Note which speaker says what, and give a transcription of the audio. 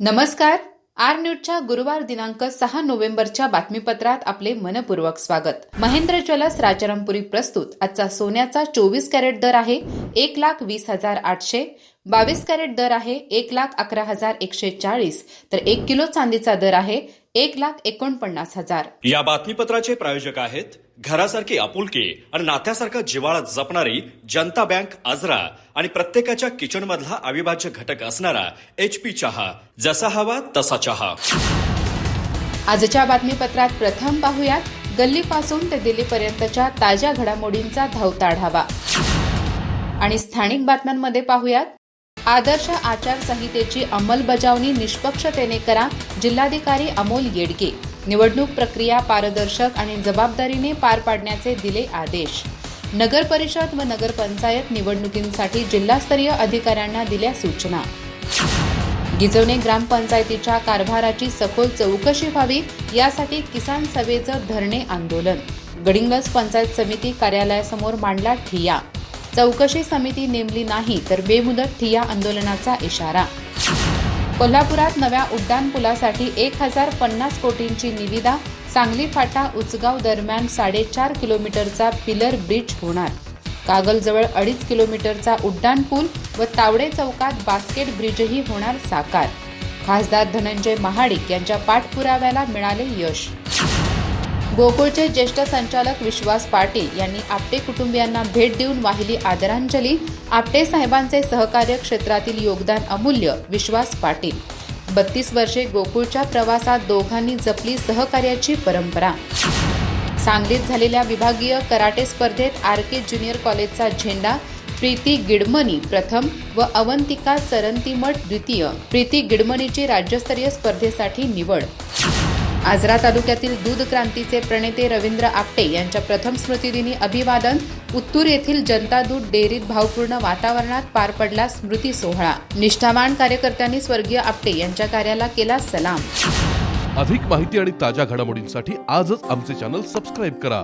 Speaker 1: नमस्कार. आर न्यूजच्या गुरुवार दिनांक सहा नोव्हेंबरच्या बातमीपत्रात आपले मनपूर्वक स्वागत. महेंद्र ज्वेलर्स राजारामपुरी प्रस्तुत. आजचा सोन्याचा चोवीस कॅरेट दर आहे एक लाख वीस हजार आठशे. बावीस कॅरेट दर आहे एक लाख अकरा हजार एकशे चाळीस. तर एक किलो चांदीचा दर आहे एक लाख एकोणपन्नास हजार.
Speaker 2: या बातमीपत्राचे प्रायोजक आहेत घरासारखी आपुलकी आणि नात्यासारखा जिव्हाळा जपणारी जनता बँक आजरा आणि प्रत्येकाच्या किचन मधला अविभाज्य घटक असणारा एच पी चहा. जसा हवा तसा चहा.
Speaker 1: आजच्या बातमीपत्रात प्रथम पाहुयात गल्लीपासून ते दिल्लीपर्यंतच्या ताज्या घडामोडींचा धावता आढावा. आणि स्थानिक बातम्यांमध्ये पाहुयात आदर्श आचारसंहितेची अंमलबजावणी निष्पक्षतेने करा जिल्हाधिकारी अमोल येडगे. निवडणूक प्रक्रिया पारदर्शक आणि जबाबदारीने पार पाडण्याचे दिले आदेश. नगर परिषद व नगरपंचायत निवडणुकींसाठी जिल्हास्तरीय अधिकाऱ्यांना दिल्या सूचना. गिजवणे ग्रामपंचायतीच्या कारभाराची सखोल चौकशी व्हावी यासाठी किसान सभेचं धरणे आंदोलन. गडिंगज पंचायत समिती कार्यालयासमोर मांडला ठिया चौकशी समिती नेमली नाही तर बेमुदत ठिया आंदोलनाचा इशारा. कोल्हापुरात नव्या उड्डाणपुलासाठी एक हजार पन्नास कोटींची निविदा सांगली फाटा उचगाव दरम्यान साडेचार किलोमीटरचा पिलर ब्रिज होणार. कागलजवळ अडीच किलोमीटरचा उड्डाणपूल व तावडे चौकात बास्केट ब्रिजही होणार साकार. खासदार धनंजय महाडिक यांच्या पाठपुराव्याला मिळाले यश. गोकुळचे ज्येष्ठ संचालक विश्वास पाटील यांनी आपटे कुटुंबियांना भेट देऊन वाहिली आदरांजली. आपटे साहेबांचे सहकार्य क्षेत्रातील योगदान अमूल्य विश्वास पाटील. बत्तीस वर्षे गोकुळच्या प्रवासात दोघांनी जपली सहकार्याची परंपरा. सांगलीत झालेल्या विभागीय कराटे स्पर्धेत आर के ज्युनियर कॉलेजचा झेंडा प्रीती गिडमनी प्रथम व अवंतिका चरंतीमठ द्वितीय. प्रीती गिडमनीची राज्यस्तरीय स्पर्धेसाठी निवड. आजरा तालुक्यातील दूध क्रांतीचे प्रणेते रवींद्र आपटे यांच्या प्रथम स्मृतिदिनी अभिवादन उत्तूर येथील जनता दूध डेअरीत भावपूर्ण वातावरणात पार पडला स्मृती सोहळा. निष्ठावान कार्यकर्त्यांनी स्वर्गीय आपटे यांच्या कार्याला केला सलाम.
Speaker 3: अधिक माहिती आणि ताज्या घडामोडींसाठी आजच आमचे चॅनल सबस्क्राईब करा.